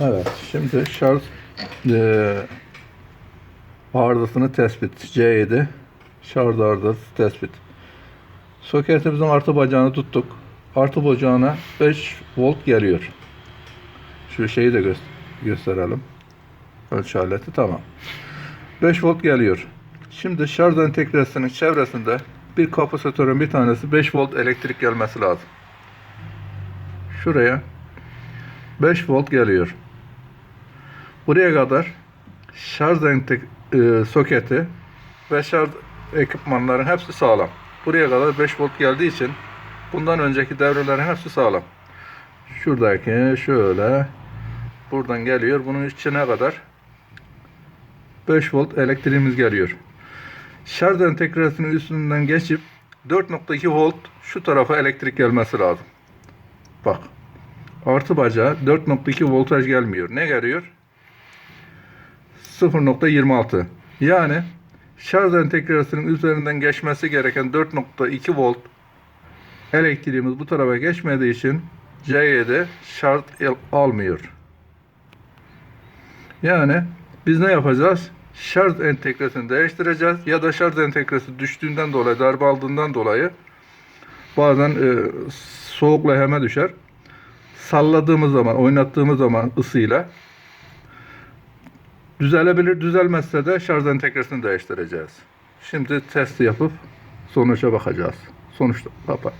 Evet, şimdi şarj e, arızasını tespit. C7 şarj arızası tespit. Soketimizin artı bacağını tuttuk. Artı bacağına 5 volt geliyor. Şu şeyi de gö- gösterelim. Ölçü aleti tamam. 5 volt geliyor. Şimdi şarj entegresinin çevresinde bir kapasitörün bir tanesi 5 volt elektrik gelmesi lazım. Şuraya 5 volt geliyor. Buraya kadar şarj entek e, soketi ve şarj ekipmanların hepsi sağlam. Buraya kadar 5 volt geldiği için bundan önceki devrelerin hepsi sağlam. Şuradaki şöyle buradan geliyor. Bunun içine kadar 5 volt elektriğimiz geliyor. Şarj entegresinin üstünden geçip 4.2 volt şu tarafa elektrik gelmesi lazım. Bak. Artı bacağı 4.2 voltaj gelmiyor. Ne geliyor? 0.26. Yani şarj entegresinin üzerinden geçmesi gereken 4.2 volt elektriğimiz bu tarafa geçmediği için C7 şarj el- almıyor. Yani biz ne yapacağız? Şarj entegresini değiştireceğiz ya da şarj entegresi düştüğünden dolayı, darbe aldığından dolayı bazen e, soğuk leheme düşer. Salladığımız zaman, oynattığımız zaman ısıyla düzelebilir. Düzelmezse de şarj entegresini değiştireceğiz. Şimdi testi yapıp sonuca bakacağız. Sonuçta kapat.